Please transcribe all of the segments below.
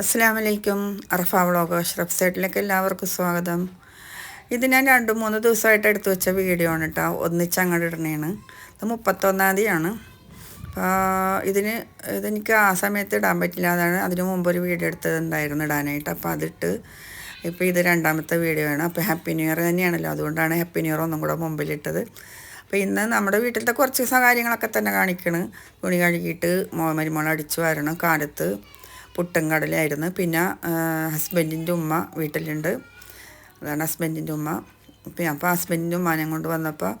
അസ്സാം വലൈക്കും അറഫ വ്ളോഗ് അഷ്റഫ് സൈഡിലേക്ക് എല്ലാവർക്കും സ്വാഗതം. ഇത് ഞാൻ രണ്ട് മൂന്ന് ദിവസമായിട്ട് എടുത്തു വെച്ച വീഡിയോ ആണ് കേട്ടോ ഒന്നിച്ച് അങ്ങോട്ട് ഇടണേണ്. ഇത് മുപ്പത്തൊന്നാം തീയതിയാണ്. ഇതിന് ഇതെനിക്ക് ആ സമയത്ത് ഇടാൻ പറ്റില്ല. അതാണ് അതിന് മുമ്പ് ഒരു വീഡിയോ എടുത്തതുണ്ടായിരുന്നു ഇടാനായിട്ട്. അപ്പോൾ അതിട്ട് ഇപ്പോൾ ഇത് രണ്ടാമത്തെ വീഡിയോ ആണ്. അപ്പോൾ ഹാപ്പി ന്യൂ ഇയർ തന്നെയാണല്ലോ. അതുകൊണ്ടാണ് ഹാപ്പി ന്യൂ ഇയർ ഒന്നും കൂടെ മുമ്പിലിട്ടത്. അപ്പോൾ ഇന്ന് നമ്മുടെ വീട്ടിലത്തെ കുറച്ച് കാര്യങ്ങളൊക്കെ തന്നെ കാണിക്കണ്. തുണി കഴുകിയിട്ട് മരുമോൾ അടിച്ചു വരണം. കാലത്ത് പുട്ടും കടലായിരുന്നു പിന്നെ ഹസ്ബൻഡിന്റെ ഉമ്മ വീട്ടിലുണ്ട്. അതാണ് ഹസ്ബൻഡിന്റെ ഉമ്മ. പിന്നെ അപ്പോൾ ഹസ്ബൻഡിന്റെ ഉമ്മാനെ കൊണ്ട് വന്നപ്പോൾ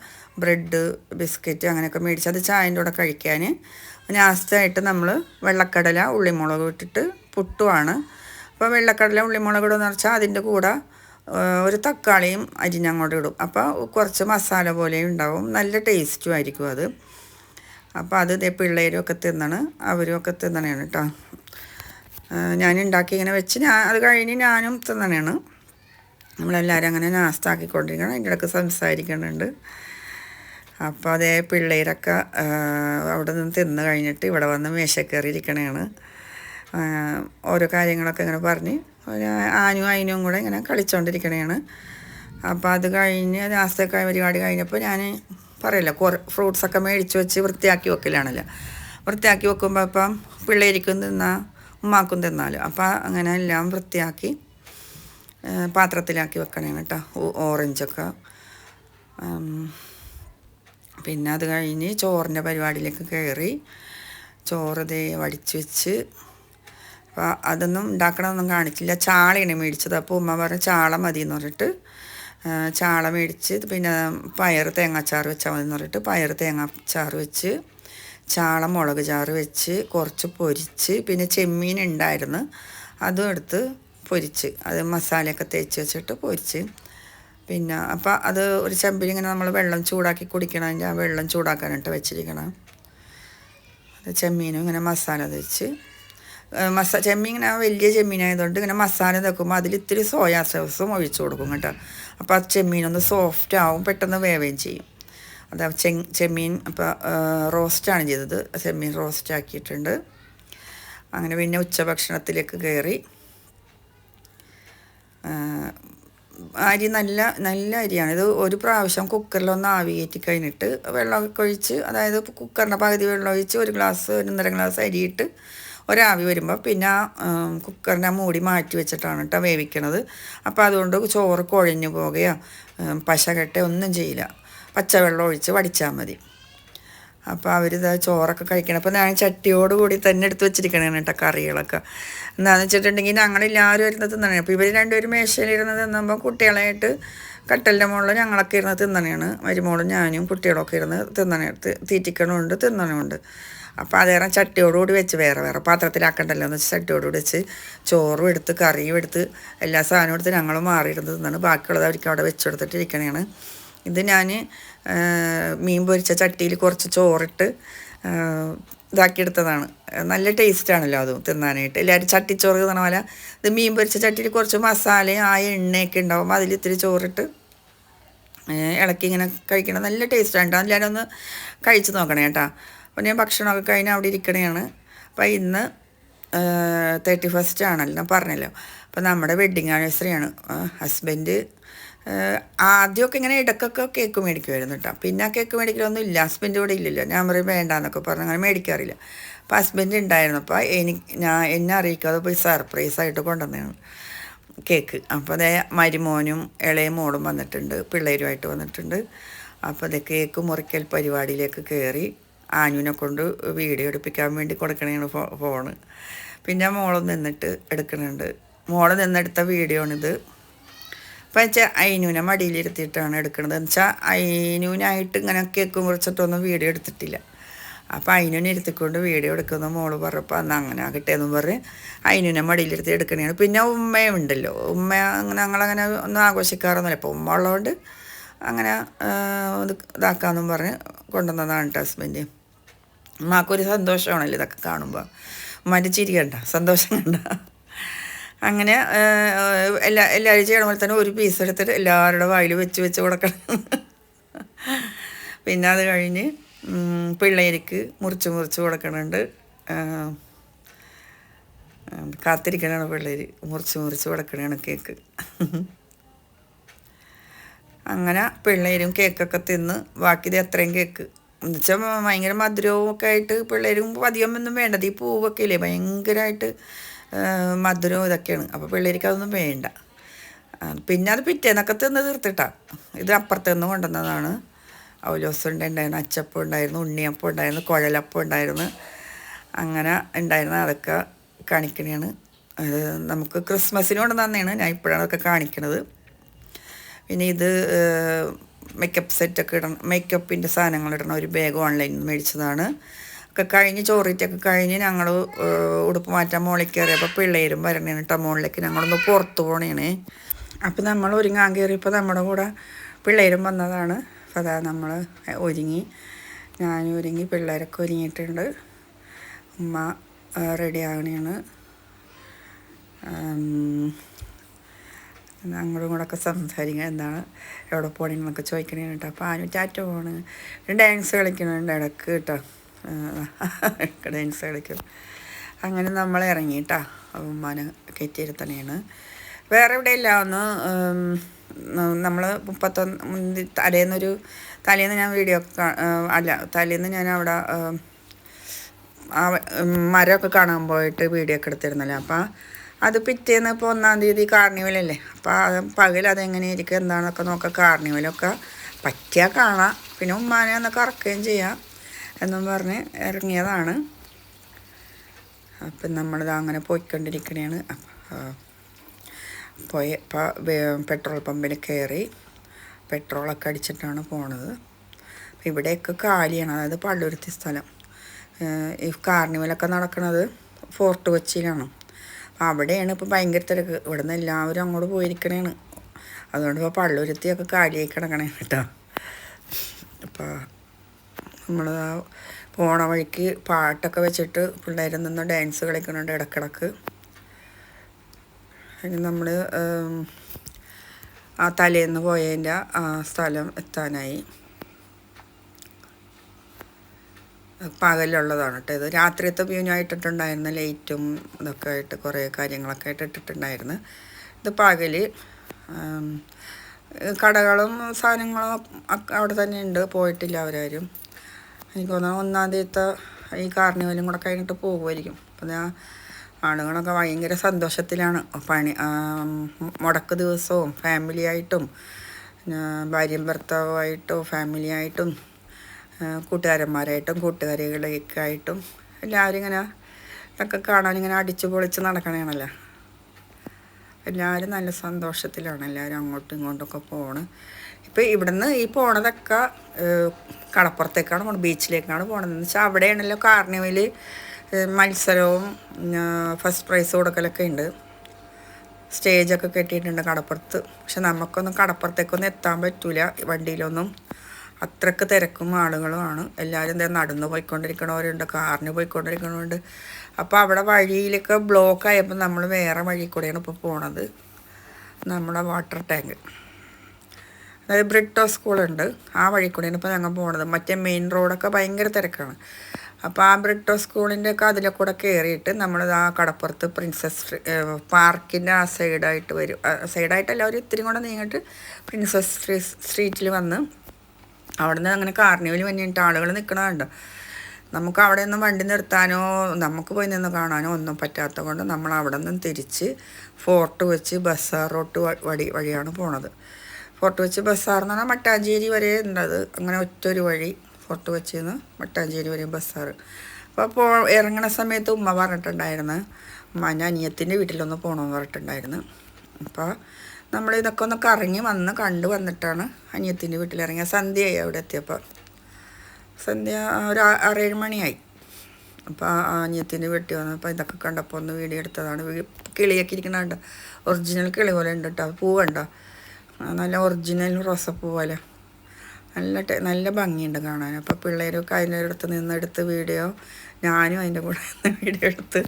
ബ്രെഡ് ബിസ്ക്കറ്റ് അങ്ങനെയൊക്കെ മേടിച്ച് അത് ചായന്റെ കൂടെ കഴിക്കാൻ ലാസ്റ്റായിട്ട് നമ്മൾ വെള്ളക്കടല ഉള്ളിമുളക് ഇട്ടിട്ട് പുട്ടുമാണ് അപ്പോൾ വെള്ളക്കടല ഉള്ളിമുളക് ഇടുക എന്ന് വെച്ചാൽ അതിന്റെ കൂടെ ഒരു തക്കാളിയും അരിഞ്ഞങ്ങോട്ട് ഇടും. അപ്പോൾ കുറച്ച് മസാല പോലെയും ഉണ്ടാവും. നല്ല ടേസ്റ്റും ആയിരിക്കും അത്. അപ്പോൾ അത് ഇതേ പിള്ളേരും ഒക്കെ തിന്നണ്. അവരും ഒക്കെ തിന്നണേണ് കേട്ടോ ഞാൻ ഉണ്ടാക്കി ഇങ്ങനെ വെച്ച് ഞാൻ അത് കഴിഞ്ഞ് ഞാനും തന്നെയാണ്. നമ്മളെല്ലാവരും അങ്ങനെ നാസ്താക്കിക്കൊണ്ടിരിക്കണം. അതിന്റെ ഇടയ്ക്ക് സംസാരിക്കുന്നുണ്ട്. അപ്പോൾ അതേ പിള്ളേരൊക്കെ അവിടെ നിന്ന് തിന്ന് കഴിഞ്ഞിട്ട് ഇവിടെ വന്ന് മേശക്കേറിയിരിക്കണേണ് ഓരോ കാര്യങ്ങളൊക്കെ ഇങ്ങനെ പറഞ്ഞ് ആനും അതിനും കൂടെ ഇങ്ങനെ കളിച്ചുകൊണ്ടിരിക്കണേണ് അപ്പോൾ അത് കഴിഞ്ഞ് നാസ്തക്കായ പരിപാടി കഴിഞ്ഞപ്പോൾ ഞാൻ പറയില്ല കുറേ ഫ്രൂട്ട്സൊക്കെ മേടിച്ച് വെച്ച് വൃത്തിയാക്കി വെക്കലാണല്ലോ. വൃത്തിയാക്കി വെക്കുമ്പോൾ അപ്പം പിള്ളേരിക്കും തിന്നാം. ഉമ്മാക്കും തിന്നാലും. അപ്പോൾ അങ്ങനെ എല്ലാം വൃത്തിയാക്കി പാത്രത്തിലാക്കി വെക്കണേ കേട്ടോ ഓറഞ്ചൊക്കെ. പിന്നെ അത് കഴിഞ്ഞ് ചോറിന്റെ പരിപാടിയിലേക്ക് കയറി ചോറ് ദേ വടിച്ച് വെച്ച് അപ്പോൾ അതൊന്നും ഉണ്ടാക്കണമൊന്നും കാണിച്ചില്ല. ചാളയാണ് മേടിച്ചത്. അപ്പോൾ ഉമ്മ പറഞ്ഞ ചാള മതി എന്ന് പറഞ്ഞിട്ട് ചാള മേടിച്ച് പിന്നെ പയർ തേങ്ങാച്ചാറ് വെച്ചാൽ മതി എന്ന് പറഞ്ഞിട്ട് പയർ തേങ്ങാച്ചാറ് വെച്ച് ചാള മുളക് ചാറ് വെച്ച് കുറച്ച് പൊരിച്ച് പിന്നെ ചെമ്മീൻ ഉണ്ടായിരുന്നു. അതും എടുത്ത് പൊരിച്ച്. അത് മസാലയൊക്കെ തേച്ച് വെച്ചിട്ട് പൊരിച്ച്. പിന്നെ അപ്പോൾ അത് ഒരു ചെമ്പിൽ ഇങ്ങനെ നമ്മൾ വെള്ളം ചൂടാക്കി കുടിക്കണമെങ്കിൽ ആ വെള്ളം ചൂടാക്കാനായിട്ട് വെച്ചിരിക്കണം. അത് ചെമ്മീനും ഇങ്ങനെ മസാല തേച്ച്. മസ ചെമ്മീൻ ഇങ്ങനെ വലിയ ചെമ്മീനായതുകൊണ്ട് ഇങ്ങനെ മസാല തേക്കുമ്പോൾ അതിൽ ഇത്തിരി സോയാ സോസും ഒഴിച്ചു കൊടുക്കും കേട്ടോ. അപ്പോൾ ആ ചെമ്മീനൊന്ന് സോഫ്റ്റ് ആവും പെട്ടെന്ന് വേവുകയും ചെയ്യും. അത് ചെ ചെമ്മീൻ അപ്പോൾ റോസ്റ്റാണ് ചെയ്തത്. ചെമ്മീൻ റോസ്റ്റ് ആക്കിയിട്ടുണ്ട് അങ്ങനെ പിന്നെ ഉച്ചഭക്ഷണത്തിലേക്ക് കയറി അരി നല്ല നല്ല അരിയാണ്. ഇത് ഒരു പ്രാവശ്യം കുക്കറിലൊന്ന് ആവി കയറ്റി കഴിഞ്ഞിട്ട് വെള്ളമൊക്കെ ഒഴിച്ച് അതായത് കുക്കറിന്റെ പകുതി വെള്ളം ഒഴിച്ച് ഒരു ഗ്ലാസ് ഒന്നര ഗ്ലാസ് അരിയിട്ട് ഒരാവി വരുമ്പോൾ പിന്നെ കുക്കറിനെ മൂടി മാറ്റി വെച്ചിട്ടാണ് കേട്ടോ വേവിക്കണത്. അപ്പോൾ അതുകൊണ്ട് ചോറ് കുഴഞ്ഞു പോകുകയോ പശ കെട്ടോ ഒന്നും ചെയ്യില്ല. പച്ചവെള്ളം ഒഴിച്ച് വടിച്ചാൽ മതി. അപ്പോൾ അവരിത് ചോറൊക്കെ കഴിക്കണം. അപ്പോൾ ഞാൻ ചട്ടിയോട് കൂടി തന്നെ എടുത്ത് വെച്ചിരിക്കണേ കേട്ടോ കറികളൊക്കെ. എന്താണെന്ന് വെച്ചിട്ടുണ്ടെങ്കിൽ ഞങ്ങളെല്ലാവരും ഇരുന്ന് തിന്നണേ. അപ്പോൾ ഇവർ രണ്ടുപേരും മേശയിലിരുന്ന് തിന്നുമ്പോൾ കുട്ടികളായിട്ട് കട്ടലിന്റെ മുകളിൽ ഞങ്ങളൊക്കെ ഇരുന്ന് തിന്നണയാണ്. മരുമോളും ഞാനും കുട്ടികളൊക്കെ ഇരുന്ന് തിന്നണ തീറ്റിക്കണമുണ്ട് തിന്നണമുണ്ട്. അപ്പോൾ അതേറെ ചട്ടിയോടുകൂടി വെച്ച് വേറെ വേറെ പാത്രത്തിലാക്കണ്ടല്ലോ എന്ന് വെച്ച് ചട്ടിയോടുകൂടി വെച്ച് ചോറും എടുത്ത് കറിയും എടുത്ത് എല്ലാ സാധനവും എടുത്ത് ഞങ്ങൾ മാറിയിരുന്ന് തിന്നാണ്. ബാക്കിയുള്ളത് അവർക്ക് അവിടെ വെച്ചെടുത്തിട്ട് ഇരിക്കണതാണ് ഇത് ഞാൻ മീൻ പൊരിച്ച ചട്ടിയിൽ കുറച്ച് ചോറിട്ട് ഇതാക്കിയെടുത്തതാണ്. നല്ല ടേസ്റ്റാണല്ലോ അതും തിന്നാനായിട്ട്. എല്ലാവരും ചട്ടിച്ചോറ് തിന്നണ പോലെ. ഇത് മീൻ പൊരിച്ച ചട്ടിയിൽ കുറച്ച് മസാലയും ആ എണ്ണയൊക്കെ ഉണ്ടാവും അതിൽ ഇത്തിരി ചോറിട്ട് ഇളക്കി ഇങ്ങനെ കഴിക്കണം. നല്ല ടേസ്റ്റാണ് കേട്ടോ എല്ലാവരും ഒന്ന് കഴിച്ച് നോക്കണേ കേട്ടോ അപ്പോൾ ഞാൻ ഭക്ഷണമൊക്കെ കഴിഞ്ഞ് അവിടെ ഇരിക്കണേയാണ് അപ്പോൾ ഇന്ന് തേർട്ടി ഫസ്റ്റ് ആണല്ലോ. പറഞ്ഞല്ലോ. അപ്പോൾ നമ്മുടെ വെഡ്ഡിങ് ആനിവേഴ്സറിയാണ് ഹസ്ബൻഡ് ആദ്യമൊക്കെ ഇങ്ങനെ ഇടക്കൊക്കെ കേക്ക് മേടിക്കുമായിരുന്നു കേട്ടോ. പിന്നെ ആ കേക്ക് മേടിക്കലൊന്നും ഇല്ല. ഹസ്ബൻഡ് ഇവിടെ ഇല്ലല്ലോ. ഞാൻ പറയും വേണ്ടാന്നൊക്കെ പറഞ്ഞ് അങ്ങനെ മേടിക്കാറില്ല. അപ്പോൾ ഹസ്ബൻഡ് ഉണ്ടായിരുന്നു. അപ്പോൾ എനിക്ക് ഞാൻ എന്നെ അറിയിക്കാതെ പോയി സർപ്രൈസായിട്ട് കൊണ്ടുവന്നതാണ് കേക്ക്. അപ്പോൾ അതേ മരുമോനും ഇളയ മോളും വന്നിട്ടുണ്ട്. പിള്ളേരുമായിട്ട് വന്നിട്ടുണ്ട്. അപ്പോൾ അതേ കേക്ക് മുറിക്കൽ പരിപാടിയിലേക്ക് കയറി ആനുവിനെ കൊണ്ട് വീഡിയോ എടുപ്പിക്കാൻ വേണ്ടി കൊടുക്കണതാണ് ഫോണ്. പിന്നെ മോൾ നിന്നിട്ട് എടുക്കുന്നുണ്ട് മോൾ നിന്നെടുത്ത വീഡിയോ ആണിത് അപ്പം വെച്ചാൽ അയിനൂനെ മടിയിലിരുത്തിയിട്ടാണ് എടുക്കുന്നത് എന്ന് വെച്ചാൽ അയിനൂനായിട്ട് ഇങ്ങനെ കേക്ക് മുറിച്ചിട്ടൊന്നും വീഡിയോ എടുത്തിട്ടില്ല. അപ്പോൾ അയിനൂനെ ഇരുത്തിക്കൊണ്ട് വീഡിയോ എടുക്കുന്ന. മോൾ പറഞ്ഞപ്പോൾ അന്ന് അങ്ങനെ ആകട്ടെ എന്ന് പറഞ്ഞ് അയിനൂനെ മടിയിലിരുത്തി എടുക്കണേ പിന്നെ ഉമ്മയും ഉണ്ടല്ലോ. ഉമ്മ അങ്ങനെ ഞങ്ങളങ്ങനെ ഒന്നും ആഘോഷിക്കാറൊന്നുമില്ല. അപ്പോൾ ഉമ്മ ഉള്ളതുകൊണ്ട് അങ്ങനെ ഇതാക്കാമെന്നും പറഞ്ഞ് കൊണ്ടുവന്നതാണ് കേട്ടോ ഹസ്ബൻഡ്. ഉമ്മാക്കൊരു സന്തോഷമാണല്ലോ ഇതൊക്കെ കാണുമ്പോൾ ഉമ്മാന്റെ ചിരി സന്തോഷം കണ്ട. അങ്ങനെ എല്ലാ എല്ലാവരും ചെയ്യണ പോലെ തന്നെ ഒരു പീസ് എടുത്തിട്ട് എല്ലാവരുടെ വായിൽ വെച്ച് വെച്ച് കൊടുക്കണം. പിന്നെ അത് കഴിഞ്ഞ് പിള്ളേർക്ക് മുറിച്ച് മുറിച്ച് കൊടുക്കണുണ്ട്. കാത്തിരിക്കണാണ് പിള്ളേർ മുറിച്ച് മുറിച്ച് കൊടുക്കണാണ് കേക്ക്. അങ്ങനെ പിള്ളേരും കേക്കൊക്കെ തിന്ന് ബാക്കി ഇത് എത്രയും കേക്ക്. എന്നുവെച്ചാൽ ഭയങ്കര മധുരവും ഒക്കെ ആയിട്ട് പിള്ളേരും അധികം ഒന്നും വേണ്ടത് ഈ പൂവൊക്കെ ഇല്ലേ? ഭയങ്കരമായിട്ട് മധുരവും ഇതൊക്കെയാണ്. അപ്പോൾ പിള്ളേർക്ക് അതൊന്നും വേണ്ട. പിന്നെ അത് പിറ്റേന്നൊക്കെ തിന്ന് തീർത്തിട്ടാ. ഇത് അപ്പുറത്തുനിന്ന് കൊണ്ടുവന്നതാണ്. അവലോസ് ഉണ്ടായിരുന്നു അച്ചപ്പം ഉണ്ടായിരുന്നു ഉണ്ണിയപ്പം ഉണ്ടായിരുന്നു കുഴലപ്പം ഉണ്ടായിരുന്നു. അങ്ങനെ ഉണ്ടായിരുന്ന അതൊക്കെ കാണിക്കണതാണ് അത് നമുക്ക് ക്രിസ്മസിന് കൊണ്ട് തന്നെയാണ് ഞാൻ ഇപ്പോഴാണ് അതൊക്കെ കാണിക്കണത്. പിന്നെ ഇത് മേക്കപ്പ് സെറ്റൊക്കെ ഇടണം. മേക്കപ്പിന്റെ സാധനങ്ങൾ ഇടണം. ഒരു ബാഗ് ഓൺലൈനിൽ നിന്ന് മേടിച്ചതാണ്. ഒക്കെ കഴിഞ്ഞ് ചോറിറ്റൊക്കെ കഴിഞ്ഞ് ഞങ്ങൾ ഉടുപ്പ് മാറ്റാൻ മുകളിൽ കയറിയപ്പോൾ പിള്ളേരും വരണേണ് കേട്ടോ മുകളിലേക്ക് ഞങ്ങളൊന്ന് പുറത്ത് പോണേണ് അപ്പോൾ നമ്മൾ ഒരുങ്ങാൻ കയറിയപ്പോൾ നമ്മുടെ കൂടെ പിള്ളേരും വന്നതാണ്. അപ്പോൾ അതാ നമ്മൾ ഒരുങ്ങി. ഞാനും ഒരുങ്ങി പിള്ളേരൊക്കെ ഒരുങ്ങിയിട്ടുണ്ട്. ഉമ്മ റെഡി ആകണേണ് ഞങ്ങളും കൂടെ ഒക്കെ സംസാരിക്കുക എന്താണ് എവിടെ പോകണമെന്നൊക്കെ ചോദിക്കണേ കേട്ടോ അപ്പോൾ ആരും ടാറ്റ പോണ്. ഡാൻസ് കളിക്കണുണ്ട് ഇടയ്ക്ക് കേട്ടോ ഡാൻസ് കളിക്കും അങ്ങനെ നമ്മൾ ഇറങ്ങി കേട്ടോ ഉമ്മാനെ കയറ്റിയിരുത്തണേണ് വേറെ എവിടെയില്ല ഒന്ന് നമ്മൾ മുപ്പത്തൊന്ന് തലേന്നൊരു തലേന്ന് ഞാൻ വീഡിയോ അല്ല തലേന്ന് ഞാൻ അവിടെ മരമൊക്കെ കാണാൻ പോയിട്ട് വീഡിയോ ഒക്കെ എടുത്തിരുന്നല്ലോ. അപ്പം അത് പിറ്റേന്ന് ഇപ്പോൾ ഒന്നാം തീയതി കാർണിവലല്ലേ. അപ്പോൾ അത് പകൽ അതെങ്ങനെ ഇരിക്കും എന്താണെന്നൊക്കെ നോക്കാം. കാർണിവലൊക്കെ പറ്റിയാൽ കാണാം. പിന്നെ ഉമ്മാനെ ഒന്ന് കറക്കുകയും ചെയ്യാം. എന്നും പറഞ്ഞ് ഇറങ്ങിയതാണ്. അപ്പം നമ്മളിത് അങ്ങനെ പോയിക്കൊണ്ടിരിക്കണേണ്. പോയി പെട്രോൾ പമ്പിൽ കയറി പെട്രോളൊക്കെ അടിച്ചിട്ടാണ് പോണത്. ഇവിടെയൊക്കെ കാലിയാണ് അതായത് പള്ളുരുത്തി സ്ഥലം. ഈ കാർണിവലൊക്കെ നടക്കുന്നത് ഫോർട്ട് കൊച്ചിയിലാണ്. അപ്പം അവിടെയാണ് ഇപ്പോൾ ഭയങ്കര തിരക്ക്. ഇവിടെ നിന്ന് എല്ലാവരും അങ്ങോട്ട് പോയിരിക്കണേണ്. അതുകൊണ്ട് ഇപ്പോൾ പള്ളുരുത്തിയൊക്കെ കാലിയായി കിടക്കണേ കേട്ടോ. അപ്പോൾ നമ്മൾ പോണ വഴിക്ക് പാട്ടൊക്കെ വെച്ചിട്ട് പിള്ളേർ നിന്ന് ഡാൻസ് കളിക്കുന്നുണ്ട് ഇടക്കിടക്ക്. അതിന് നമ്മൾ ആ തലേന്ന് പോയതിന്റെ ആ സ്ഥലം എത്താനായി. പകലുള്ളതാണ് കേട്ടോ ഇത്. രാത്രിയത്തെ വ്യൂവിനായി ഇട്ടിട്ടുണ്ടായിരുന്നു ലൈറ്റും ഇതൊക്കെ ആയിട്ട് കുറേ കാര്യങ്ങളൊക്കെ ആയിട്ട് ഇട്ടിട്ടുണ്ടായിരുന്നു. ഇത് പകൽ കടകളും സാധനങ്ങളും അവിടെ തന്നെ ഉണ്ട്. പോയിട്ടില്ല അവരാരും. എനിക്ക് തോന്നുന്നു ഒന്നാം തീയത്തെ ഈ കാർണിവലും കൂടെ കഴിഞ്ഞിട്ട് പോകുമായിരിക്കും. അപ്പം ഞാൻ ആളുകളൊക്കെ ഭയങ്കര സന്തോഷത്തിലാണ്. പണി മുടക്ക് ദിവസവും ഫാമിലിയായിട്ടും ഭാര്യയും ഭർത്താവുമായിട്ടും ഫാമിലിയായിട്ടും കൂട്ടുകാരന്മാരായിട്ടും കൂട്ടുകാരികളൊക്കെ ആയിട്ടും എല്ലാവരും ഇങ്ങനെ ഇതൊക്കെ കാണാൻ ഇങ്ങനെ അടിച്ചു പൊളിച്ച് നടക്കണേണല്ലോ എല്ലാവരും നല്ല സന്തോഷത്തിലാണ്. എല്ലാവരും അങ്ങോട്ടും ഇങ്ങോട്ടൊക്കെ പോണ്. ഇപ്പോൾ ഇവിടുന്ന് ഈ പോണതൊക്കെ കടപ്പുറത്തേക്കാണ് പോണത് ബീച്ചിലേക്കാണ് പോണതെന്ന് വെച്ചാൽ അവിടെയാണല്ലോ കാർണിവൽ മത്സരവും ഫസ്റ്റ് പ്രൈസ് കൊടുക്കലൊക്കെ ഉണ്ട് സ്റ്റേജൊക്കെ കെട്ടിയിട്ടുണ്ട് കടപ്പുറത്ത്. പക്ഷെ നമുക്കൊന്നും കടപ്പുറത്തേക്കൊന്നും എത്താൻ പറ്റില്ല വണ്ടിയിലൊന്നും. അത്രയ്ക്ക് തിരക്കും ആളുകളുമാണ് എല്ലാവരും നടന്നു പോയിക്കൊണ്ടിരിക്കണവരുണ്ട് കാറിന് പോയിക്കൊണ്ടിരിക്കണവരുണ്ട്. അപ്പോൾ അവിടെ വഴിയിലൊക്കെ ബ്ലോക്ക് ആയപ്പോൾ നമ്മൾ വേറെ വഴി കൂടെയാണ് ഇപ്പോൾ പോണത്. നമ്മുടെ വാട്ടർ ടാങ്ക് അതായത് ബ്രിട്ടോ സ്കൂളുണ്ട് ആ വഴി കൂടെയാണ് ഇപ്പോൾ ഞങ്ങൾ പോണത്. മറ്റേ മെയിൻ റോഡൊക്കെ ഭയങ്കര തിരക്കാണ്. അപ്പോൾ ആ ബ്രിട്ടോ സ്കൂളിന്റെ ഒക്കെ അതിലെ കൂടെ കയറിയിട്ട് നമ്മൾ ആ കടപ്പുറത്ത് പ്രിൻസസ് പാർക്കിന്റെ ആ സൈഡായിട്ട് വരും. സൈഡായിട്ടല്ല ഒരു ഇത്തിരി കൂടെ നീങ്ങിയിട്ട് പ്രിൻസസ് സ്ട്രീറ്റിൽ വന്ന്. അവിടെ നിന്ന് അങ്ങനെ കാർണിവൽ വന്നിട്ട് ആളുകൾ നിൽക്കണതുണ്ട് നമുക്ക് അവിടെ നിന്ന് വണ്ടി നിർത്താനോ നമുക്ക് പോയി നിന്ന് കാണാനോ ഒന്നും പറ്റാത്ത കൊണ്ട് നമ്മൾ അവിടെ നിന്ന് തിരിച്ച് ഫോർട്ട് വെച്ച് ബസ്സാർ റോട്ട് വഴി വഴിയാണ് പോണത്. ഫോർട്ട് വെച്ച് ബസ്സാർ എന്ന് പറഞ്ഞാൽ മട്ടാഞ്ചേരി വരെ ഉണ്ടത്. അങ്ങനെ ഒറ്റൊരു വഴി ഫോർട്ട് വെച്ച് നിന്ന് മട്ടാഞ്ചേരി വരെ ബസ്സാർ അപ്പോൾ ഇറങ്ങണ സമയത്ത് ഉമ്മ പറഞ്ഞിട്ടുണ്ടായിരുന്നു. ഉമ്മ ഞാൻ അനിയത്തിന്റെ വീട്ടിലൊന്ന് പോകണമെന്ന് പറഞ്ഞിട്ടുണ്ടായിരുന്നു. അപ്പോൾ നമ്മൾ ഇതൊക്കെ ഒന്ന് കറങ്ങി വന്ന് കണ്ടു വന്നിട്ടാണ് അനിയത്തിന്റെ വീട്ടിലിറങ്ങിയ സന്ധ്യയായി അവിടെ എത്തിയപ്പോൾ സന്ധ്യ ഒരു ആറേഴ് മണിയായി. അപ്പോൾ ആ വെട്ടി വീട്ടിൽ വന്നപ്പോൾ ഇതൊക്കെ കണ്ടപ്പോൾ ഒന്ന് വീഡിയോ എടുത്തതാണ്. കിളിയൊക്കെ ഇരിക്കണുണ്ട് ഒറിജിനൽ കിളി പോലെ ഉണ്ട് കേട്ടോ പൂവുണ്ടോ നല്ല ഒറിജിനൽ റോസപ്പൂ പോലെ. നല്ല നല്ല ഭംഗിയുണ്ട് കാണാൻ. അപ്പോൾ പിള്ളേരൊക്കെ അതിന്റെ അടുത്ത് നിന്നെടുത്ത് വീഡിയോ ഞാനും അതിന്റെ കൂടെ നിന്ന് വീഡിയോ എടുത്ത്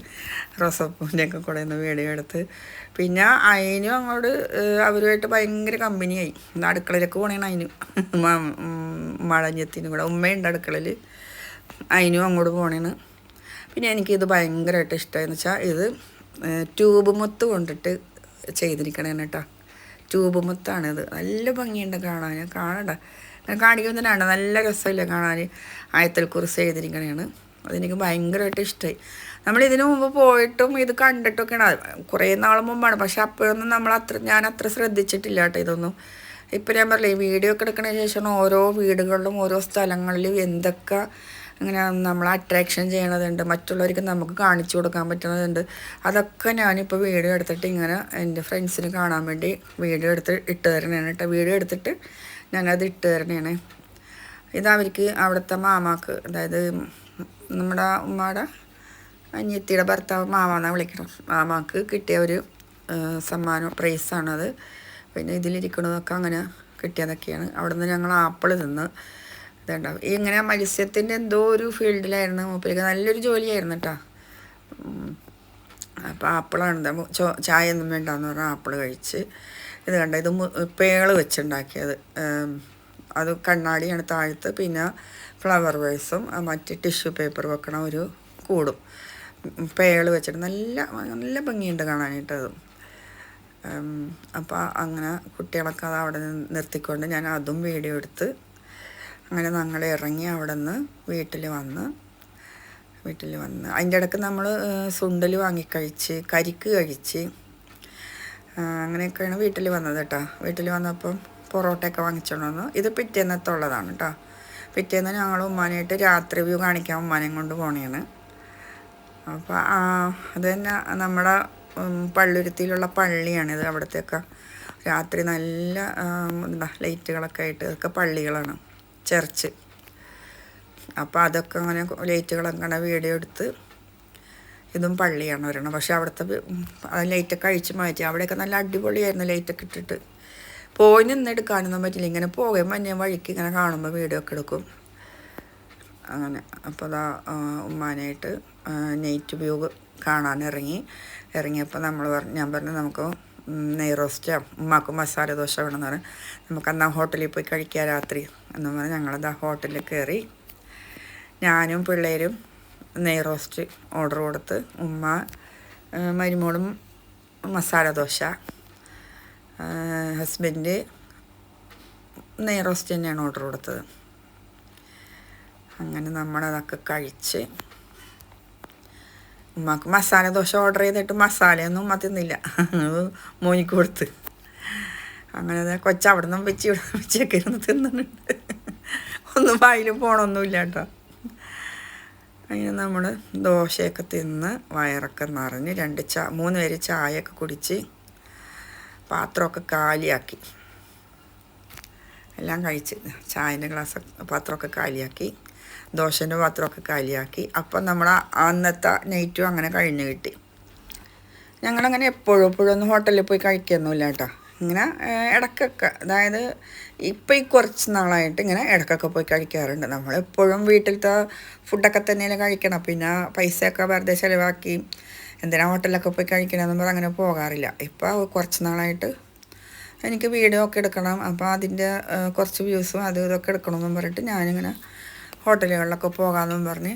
റോസപ്പൂവിന്റെ ഒക്കെ കൂടെ നിന്ന് വീഡിയോ എടുത്ത്. പിന്നെ അതിനും അങ്ങോട്ട് അവരുമായിട്ട് ഭയങ്കര കമ്പനിയായി. ഇന്ന് അടുക്കളയിലേക്ക് പോണേണ അതിനും മഴഞ്ഞത്തിനും കൂടെ. ഉമ്മയുണ്ട് അടുക്കളയിൽ അതിനും അങ്ങോട്ട് പോണേണ്. പിന്നെ എനിക്കിത് ഭയങ്കരമായിട്ട് ഇഷ്ടമായെന്ന് വെച്ചാൽ ഇത് ട്യൂബ് മുത്ത് കൊണ്ടിട്ട് ചെയ്തിരിക്കണേ കേട്ടോ. ട്യൂബ് മുത്താണിത്. നല്ല ഭംഗിയുണ്ട് കാണാൻ. കാണണ്ട. ഞാൻ കാണിക്കുന്നതിനാണ് നല്ല രസമില്ല കാണാൻ ആയത്തിൽ കുറിച്ച് ചെയ്തിരിക്കണേണ് അതെനിക്ക് ഭയങ്കരമായിട്ട് ഇഷ്ടമായി നമ്മൾ ഇതിനു മുമ്പ് പോയിട്ടും ഇത് കണ്ടിട്ടൊക്കെയാണ്. കുറേ നാൾ മുമ്പാണ്. പക്ഷെ അപ്പോഴൊന്നും നമ്മൾ അത്ര ഞാൻ അത്ര ശ്രദ്ധിച്ചിട്ടില്ല കേട്ടോ ഇതൊന്നും. ഇപ്പം ഞാൻ ഈ വീഡിയോ ഒക്കെ എടുക്കണ ശേഷം ഓരോ വീടുകളിലും ഓരോ സ്ഥലങ്ങളിലും എന്തൊക്കെ അങ്ങനെ നമ്മൾ അട്രാക്ഷൻ ചെയ്യണതുണ്ട്. മറ്റുള്ളവർക്ക് നമുക്ക് കാണിച്ചു കൊടുക്കാൻ പറ്റുന്നതുണ്ട്. അതൊക്കെ ഞാനിപ്പോൾ വീഡിയോ എടുത്തിട്ട് ഇങ്ങനെ എന്റെ ഫ്രണ്ട്സിന് കാണാൻ വേണ്ടി വീഡിയോ എടുത്ത് ഇട്ട് തരണേണ് കേട്ടോ. വീഡിയോ എടുത്തിട്ട് ഞാനത് ഇട്ട് തരണേണ്. ഇത് അവർക്ക് അവിടുത്തെ മാമാക്ക് അതായത് നമ്മുടെ ഉമ്മയുടെ അനിയത്തിയുടെ ഭർത്താവ് മാമാന്നാണ് വിളിക്കണം. മാമാക്ക് കിട്ടിയ ഒരു സമ്മാനം പ്രൈസാണത് പിന്നെ ഇതിലിരിക്കണതൊക്കെ അങ്ങനെ കിട്ടിയതൊക്കെയാണ്. അവിടെ നിന്ന് ഞങ്ങൾ ആപ്പിൾ തിന്ന് ഇതുണ്ടാവും ഇങ്ങനെ മത്സ്യത്തിന്റെ എന്തോ ഒരു ഫീൽഡിലായിരുന്നു. മൂപ്പിലേക്ക് നല്ലൊരു ജോലിയായിരുന്നു കേട്ടോ അപ്പോൾ ആപ്പിളാണ്. ചോ ചായ ഒന്നും വേണ്ടെന്ന് പറഞ്ഞാൽ ആപ്പിൾ കഴിച്ച് ഇത് കണ്ട? ഇത് പേൾ വെച്ചുണ്ടാക്കിയത്. അത് കണ്ണാടിയാണ് താഴത്ത്. പിന്നെ ഫ്ലവർ വേഴ്സും മറ്റ് ടിഷ്യൂ പേപ്പർ വെക്കണ ഒരു കൂടും. പേൾ വെച്ചിട്ട് നല്ല നല്ല ഭംഗിയുണ്ട് കാണാനായിട്ട് അതും. അപ്പോൾ അങ്ങനെ കുട്ടികളൊക്കെ അത് അവിടെ നിന്ന് നിർത്തിക്കൊണ്ട് ഞാൻ അതും വീഡിയോ എടുത്ത് അങ്ങനെ ഞങ്ങൾ ഇറങ്ങി അവിടെ നിന്ന് വീട്ടിൽ വന്ന് വീട്ടിൽ വന്ന്. അതിന്റെ ഇടയ്ക്ക് നമ്മൾ സുണ്ടൽ വാങ്ങിക്കഴിച്ച് കരിക്ക് കഴിച്ച് അങ്ങനെയൊക്കെയാണ് വീട്ടിൽ വന്നത് കേട്ടോ വീട്ടിൽ വന്നപ്പം പൊറോട്ടയൊക്കെ വാങ്ങിച്ചോണ്ട് വന്നു. ഇത് പിറ്റേന്നത്തുള്ളതാണ് കേട്ടോ പിറ്റേന്ന് ഞങ്ങൾ ഉമ്മാനായിട്ട് രാത്രി വ്യൂ കാണിക്കാൻ ഉമ്മാനെയും കൊണ്ട് പോണേന്ന്. അപ്പോൾ അത് തന്നെ നമ്മുടെ പള്ളുരുത്തിയിലുള്ള പള്ളിയാണിത് അവിടത്തെയൊക്കെ. രാത്രി നല്ല എന്താ ലൈറ്റുകളൊക്കെ ആയിട്ട് ഇതൊക്കെ പള്ളികളാണ്. ചർച്ച്. അപ്പോൾ അതൊക്കെ അങ്ങനെ ലൈറ്റുകളൊക്കെ വീഡിയോ എടുത്ത് ഇതും പള്ളിയാണ് ഒരെണ്ണം. പക്ഷെ അവിടുത്തെ ലൈറ്റൊക്കെ അഴിച്ച് മാറ്റി. അവിടെയൊക്കെ നല്ല അടിപൊളിയായിരുന്നു ലൈറ്റൊക്കെ ഇട്ടിട്ട്. പോയി നിന്നെടുക്കാനൊന്നും പറ്റില്ല. ഇങ്ങനെ പോകേ മഞ്ഞ വഴിക്ക് ഇങ്ങനെ കാണുമ്പോൾ വീഡിയോ ഒക്കെ എടുക്കും. അങ്ങനെ. അപ്പോൾ അതാ ഉമ്മാനായിട്ട് നൈറ്റ് വ്യൂ കാണാൻ ഇറങ്ങി ഇറങ്ങിയപ്പോൾ നമ്മൾ പറഞ്ഞു ഞാൻ പറഞ്ഞു നമുക്ക് നെയ് റോസ്റ്റോ ഉമ്മാക്കും മസാല ദോശ വേണമെന്ന് പറഞ്ഞു. നമുക്ക് അന്നാ ഹോട്ടലിൽ പോയി കഴിക്കാം രാത്രി. എന്ന് പറഞ്ഞാൽ ഞങ്ങളെന്താ ഹോട്ടലിൽ കയറി ഞാനും പിള്ളേരും നെയ് റോസ്റ്റ് ഓർഡർ കൊടുത്ത് ഉമ്മ മരുമോളും മസാല ദോശ ഹസ്ബൻഡ് നെയ് റോസ്റ്റ് തന്നെയാണ് ഓർഡർ കൊടുത്തത്. അങ്ങനെ നമ്മളതൊക്കെ കഴിച്ച് ഉമ്മക്ക് മസാല ദോശ ഓർഡർ ചെയ്തിട്ട് മസാലയൊന്നും ഉമ്മ തിന്നില്ല. മോനിക്ക് കൊടുത്ത്. അങ്ങനെ കൊച്ചവിടുന്ന് വെച്ച് ഇവിടെ വെച്ചൊക്കെ ഇരുന്ന് തിന്നുന്നുണ്ട്. ഒന്നും വായിലും പോണൊന്നുമില്ല കേട്ടോ. അങ്ങനെ നമ്മൾ ദോശയൊക്കെ തിന്ന് വയറൊക്കെ നിറഞ്ഞ് രണ്ട് ചാ മൂന്ന് പേര് ചായയൊക്കെ കുടിച്ച് പാത്രമൊക്കെ കാലിയാക്കി. എല്ലാം കഴിച്ച് ചായന്റെ ഗ്ലാസ് പാത്രമൊക്കെ കാലിയാക്കി ദോശന്റെ പാത്രമൊക്കെ കാലിയാക്കി. അപ്പം നമ്മൾ അന്നത്തെ നൈറ്റും അങ്ങനെ കഴിഞ്ഞ് കിട്ടി. ഞങ്ങളങ്ങനെ എപ്പോഴും എപ്പോഴും ഒന്നും ഹോട്ടലിൽ പോയി കഴിക്കൊന്നുമില്ല കേട്ടോ. ഇങ്ങനെ ഇടക്കൊക്കെ. അതായത് ഇപ്പം ഈ കുറച്ച് നാളായിട്ട് ഇങ്ങനെ ഇടക്കൊക്കെ പോയി കഴിക്കാറുണ്ട്. നമ്മൾ എപ്പോഴും വീട്ടിലത്തെ ഫുഡൊക്കെ തന്നെയല്ലേ കഴിക്കണം. പിന്നെ പൈസയൊക്കെ വെറുതെ ചിലവാക്കി എന്തിനാ ഹോട്ടലിലൊക്കെ പോയി കഴിക്കണമെന്ന് പറഞ്ഞാൽ അങ്ങനെ പോകാറില്ല. ഇപ്പോൾ കുറച്ച് നാളായിട്ട് എനിക്ക് വീഡിയോ ഒക്കെ എടുക്കണം. അപ്പോൾ അതിന്റെ കുറച്ച് വ്യൂസും അതും ഇതൊക്കെ എടുക്കണമെന്നും പറഞ്ഞിട്ട് ഞാനിങ്ങനെ ഹോട്ടലുകളിലൊക്കെ പോകാമെന്നും പറഞ്ഞ്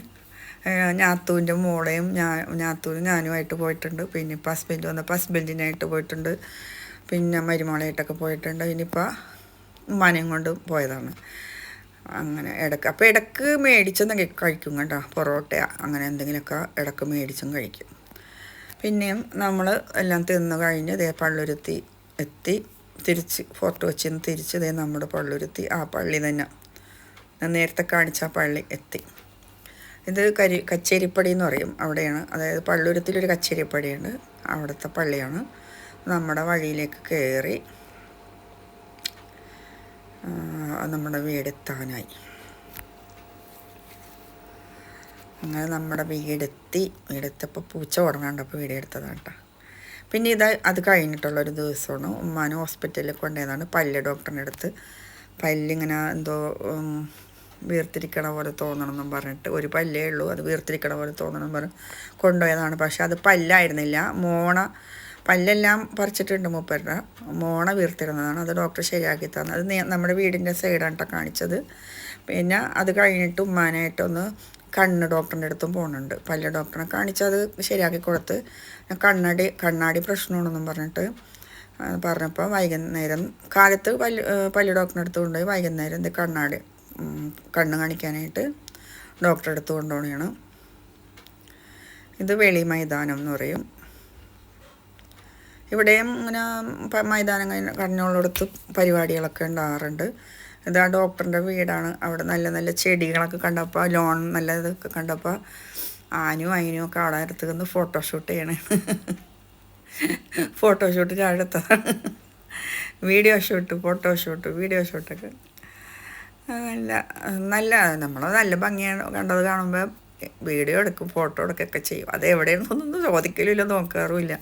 ഞാത്തൂന്റെ മോളെയും ഞാൻ ഞാത്തൂനും ഞാനുമായിട്ട് പോയിട്ടുണ്ട്. പിന്നെ ഇപ്പം ഹസ്ബൻഡ് വന്നപ്പോൾ ഹസ്ബൻഡിനായിട്ട് പോയിട്ടുണ്ട്. പിന്നെ മരുമോളായിട്ടൊക്കെ പോയിട്ടുണ്ട്. ഇനിയിപ്പോൾ ഉമ്മാനെയും കൊണ്ട് പോയതാണ്. അങ്ങനെ ഇടയ്ക്ക് അപ്പോൾ ഇടയ്ക്ക് മേടിച്ചെന്ന് കഴിക്കും കേട്ടോ. പൊറോട്ട അങ്ങനെ എന്തെങ്കിലുമൊക്കെ ഇടയ്ക്ക് മേടിച്ചും കഴിക്കും. പിന്നെയും നമ്മൾ എല്ലാം തിന്നു കഴിഞ്ഞ് ഇതേ പള്ളുരുത്തി എത്തി. തിരിച്ച് ഫോർട്ട് കൊച്ചിയിൽ നിന്ന് തിരിച്ച് ഇതേ നമ്മുടെ പള്ളുരുത്തി ആ പള്ളി തന്നെ. നേരത്തെ കാണിച്ച ആ പള്ളി എത്തി. ഇത് കരി കച്ചേരിപ്പടി എന്ന് പറയും. അവിടെയാണ്. അതായത് പള്ളുരുത്തിലൊരു കച്ചേരിപ്പടിയുണ്ട്. അവിടുത്തെ പള്ളിയാണ്. നമ്മുടെ വഴിയിലേക്ക് കയറി നമ്മുടെ വീടെത്താനായി. അങ്ങനെ നമ്മുടെ വീടെത്തി. വീടെത്തപ്പോൾ പൂച്ച ഉടങ്ങാണ്ടപ്പോൾ വീടെടുത്തതാണ് കേട്ടോ പിന്നെ ഇത് അത് കഴിഞ്ഞിട്ടുള്ളൊരു ദിവസമാണ്. ഉമ്മാനെ ഹോസ്പിറ്റലിൽ കൊണ്ടുപോയതാണ് പല്ല് ഡോക്ടറിന്റെ അടുത്ത്. പല്ലിങ്ങനെ എന്തോ വീർത്തിരിക്കണ പോലെ തോന്നണമെന്നും പറഞ്ഞിട്ട്. ഒരു പല്ലേ ഉള്ളൂ. അത് വീർത്തിരിക്കണ പോലെ തോന്നണം പറഞ്ഞ് കൊണ്ടുപോയതാണ്. പക്ഷെ അത് പല്ലായിരുന്നില്ല. മോണ പല്ലെല്ലാം പറിച്ചിട്ടുണ്ട് മൂപ്പരുടെ. മോണ വീർത്തിരുന്നതാണ്. അത് ഡോക്ടർ ശരിയാക്കി തന്നത് അത് നമ്മുടെ വീടിന്റെ സൈഡാണ് കാണിച്ചത്. പിന്നെ അത് കഴിഞ്ഞിട്ട് ഉമ്മാനായിട്ടൊന്ന് കണ്ണ് ഡോക്ടറിന്റെ അടുത്തും പോകുന്നുണ്ട് പല്ല് ഡോക്ടറിനെ കാണിച്ചത് ശരിയാക്കി കൊടുത്ത് കണ്ണാടി കണ്ണാടി പ്രശ്നമാണെന്നും പറഞ്ഞിട്ട് പറഞ്ഞപ്പോൾ വൈകുന്നേരം കാലത്ത് പല്ല് പല്ല് ഡോക്ടറിന്റെ അടുത്ത് കൊണ്ടുപോയി വൈകുന്നേരം ഇത് കണ്ണാടി കണ്ണ് കാണിക്കാനായിട്ട് ഡോക്ടറെ അടുത്ത് കൊണ്ടുപോകണതാണ് ഇത് വെളി മൈതാനം എന്ന് പറയും. ഇവിടെയും ഇങ്ങനെ മൈതാനം കഴിഞ്ഞ കടഞ്ഞോളടുത്ത് പരിപാടികളൊക്കെ ഉണ്ടാകാറുണ്ട്. ഇത് ആ ഡോക്ടറിന്റെ വീടാണ്. അവിടെ നല്ല നല്ല ചെടികളൊക്കെ കണ്ടപ്പോൾ ലോൺ നല്ല ഇതൊക്കെ കണ്ടപ്പോൾ ആനും അയിനും ഒക്കെ അവിടെ അടുത്ത് നിന്ന് ഫോട്ടോഷൂട്ട് ചെയ്യണേ. ഫോട്ടോഷൂട്ട് ഷൂട്ട് എടുത്തതാണ് വീഡിയോ ഷൂട്ട് ഫോട്ടോഷൂട്ട് വീഡിയോ ഷൂട്ടൊക്കെ നല്ല നല്ല നമ്മൾ നല്ല ഭംഗിയാണ് കണ്ടത് കാണുമ്പോൾ വീഡിയോ എടുക്കും ഫോട്ടോ എടുക്കുകയൊക്കെ ചെയ്യും. അത് എവിടെയാണെന്നൊന്നും ചോദിക്കലില്ല നോക്കാറുമില്ല.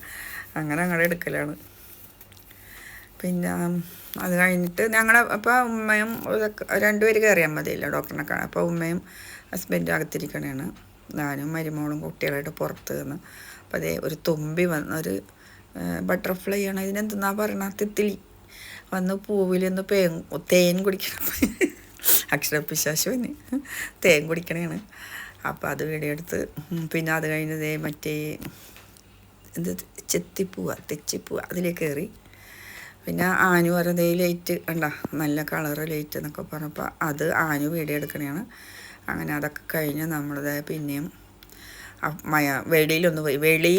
അങ്ങനെ അങ്ങനെ എടുക്കലാണ്. പിന്നെ അത് കഴിഞ്ഞിട്ട് ഞങ്ങൾ അപ്പോൾ ഉമ്മയും രണ്ടുപേര് കയറിയാൽ മതിയല്ലോ ഡോക്ടറിനെ കാണാൻ. അപ്പോൾ ഉമ്മയും ഹസ്ബൻഡും അകത്തിരിക്കണേണ്. ഞാനും മരുമോളും കുട്ടികളായിട്ട് പുറത്ത് നിന്ന്. അപ്പോൾ അതേ ഒരു തുമ്പി വന്ന് ഒരു ബട്ടർഫ്ലൈ ആണ്. ഇതിനെന്തെന്നാ പറയണ? തിത്തിലി. വന്ന് പൂവിൽ നിന്ന് പേ തേൻ കുടിക്കണം അക്ഷരപ്പിശാശുവിന് തേൻ കുടിക്കണേണ്. അപ്പോൾ അത് വീഡിയോ എടുത്ത് പിന്നെ അത് കഴിഞ്ഞതേ മറ്റേ എന്ത് ചെത്തിപ്പൂവ തെച്ചിപ്പൂവ അതിലേക്ക് കയറി പിന്നെ ആനു പറഞ്ഞതേ ലൈറ്റ് ഉണ്ട നല്ല കളറ് ലൈറ്റ് എന്നൊക്കെ പറഞ്ഞപ്പോൾ അത് ആനു വീഡിയോ എടുക്കണതാണ് അങ്ങനെ അതൊക്കെ കഴിഞ്ഞ് നമ്മളത് പിന്നെയും മയ വെളിയിലൊന്ന് പോയി. വെളി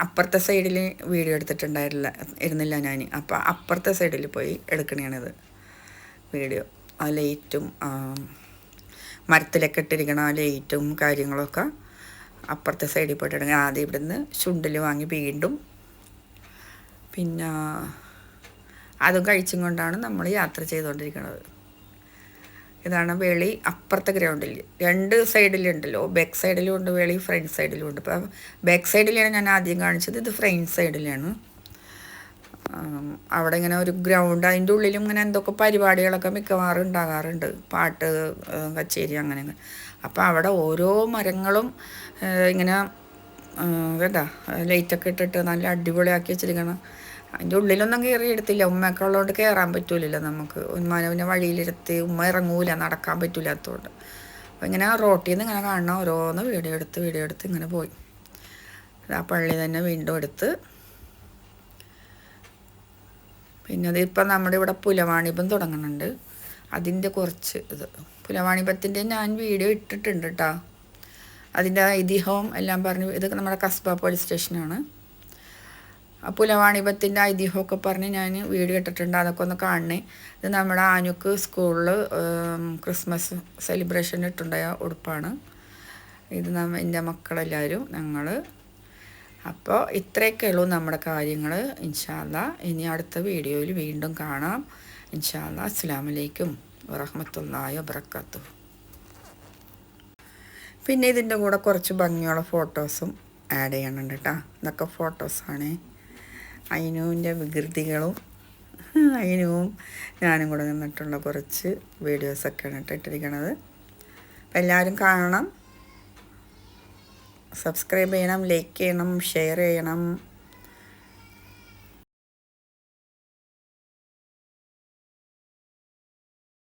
അപ്പുറത്തെ സൈഡിൽ വീഡിയോ എടുത്തിട്ടുണ്ടായിരുന്നില്ല ഇരുന്നില്ല ഞാൻ അപ്പോൾ അപ്പുറത്തെ സൈഡിൽ പോയി എടുക്കണതാണിത് വീഡിയോ. ആ ലൈറ്റും മരത്തിലൊക്കെ ഇട്ടിരിക്കണ ലൈറ്റും കാര്യങ്ങളൊക്കെ അപ്പുറത്തെ സൈഡിൽ പോയിട്ട് ആദ്യം ഇവിടുന്ന് ചുണ്ടിൽ വാങ്ങി വീണ്ടും പിന്നെ അതും കഴിച്ചും കൊണ്ടാണ് നമ്മൾ യാത്ര ചെയ്തുകൊണ്ടിരിക്കുന്നത് ഇതാണ് വേളി അപ്പുറത്തെ ഗ്രൗണ്ടിൽ രണ്ട് സൈഡിലുണ്ടല്ലോ ബാക്ക് സൈഡിലും ഉണ്ട് വേളി ഫ്രണ്ട് സൈഡിലും ഉണ്ട്. അപ്പോൾ ബാക്ക് സൈഡിലാണ് ഞാൻ ആദ്യം കാണിച്ചത്. ഇത് ഫ്രണ്ട് സൈഡിലാണ് അവിടെ ഇങ്ങനെ ഒരു ഗ്രൗണ്ട് അതിന്റെ ഉള്ളിലും ഇങ്ങനെ എന്തൊക്കെ പരിപാടികളൊക്കെ മിക്കവാറും ഉണ്ടാകാറുണ്ട്. പാട്ട് കച്ചേരി അങ്ങനെ അപ്പോൾ അവിടെ ഓരോ മരങ്ങളും ഇങ്ങനെ വേണ്ട ലൈറ്റൊക്കെ ഇട്ടിട്ട് നല്ല അടിപൊളിയാക്കി വെച്ചിരിക്കണം. അതിന്റെ ഉള്ളിലൊന്നും കയറി എടുത്തില്ല. ഉമ്മയൊക്കെ ഉള്ളതുകൊണ്ട് കയറാൻ പറ്റൂലല്ലോ നമുക്ക്. ഉമ്മാനെ പിന്നെ വഴിയിലിരുത്തി ഉമ്മ ഇറങ്ങൂല നടക്കാൻ പറ്റൂലാത്തതുകൊണ്ട് അപ്പോൾ ഇങ്ങനെ റോട്ടിൽ നിന്ന് ഇങ്ങനെ കാണണം. ഓരോന്ന് വീഡിയോ എടുത്ത് വീഡിയോ എടുത്ത് ഇങ്ങനെ പോയി. ആ പള്ളി തന്നെ വീണ്ടും എടുത്ത് പിന്നെ അത് ഇപ്പം നമ്മുടെ ഇവിടെ പുലവാണിപം തുടങ്ങുന്നുണ്ട് അതിന്റെ കുറച്ച് ഇത്. പുലവാണിപത്തിന്റെ ഞാൻ വീഡിയോ ഇട്ടിട്ടുണ്ട് കേട്ടോ അതിന്റെ ഐതിഹ്യവും എല്ലാം പറഞ്ഞു ഇത് നമ്മുടെ കസ്ബ പോലീസ് സ്റ്റേഷനാണ്. പുലവാണിപത്തിന്റെ ഐതിഹ്യമൊക്കെ പറഞ്ഞ് ഞാൻ വീഡിയോ ഇട്ടിട്ടുണ്ട്. അതൊക്കെ ഒന്ന് കാണണേ. ഇത് നമ്മുടെ ആനുക്ക് സ്കൂളിൽ ക്രിസ്മസ് സെലിബ്രേഷൻ ഇട്ടുണ്ടായ ഉടുപ്പാണ്. ഇത് നമ്മ എന്റെ മക്കളെല്ലാവരും ഞങ്ങൾ അപ്പോൾ ഇത്രയൊക്കെ ഉള്ളൂ നമ്മുടെ കാര്യങ്ങൾ ഇൻഷാല്ല ഇനി അടുത്ത വീഡിയോയിൽ വീണ്ടും കാണാം. ഇൻഷാല്ല അസ്സാമലൈക്കും വറഹമത്തല്ലായ വബർക്കാത്തു പിന്നെ ഇതിന്റെ കൂടെ കുറച്ച് ഭംഗിയുള്ള ഫോട്ടോസും ആഡ് ചെയ്യണുണ്ട് കേട്ടോ ഇതൊക്കെ ഫോട്ടോസാണ്. അയിനുവിന്റെ വികൃതികളും അയിനുവും ഞാനും കൂടെ നിന്നിട്ടുള്ള കുറച്ച് വീഡിയോസൊക്കെയാണ് കേട്ടോ ഇട്ടിരിക്കണത് അപ്പം എല്ലാവരും കാണണം. സബ്സ്ക്രൈബ് ചെയ്യണം ലൈക്ക് ചെയ്യണം ഷെയർ ചെയ്യണം.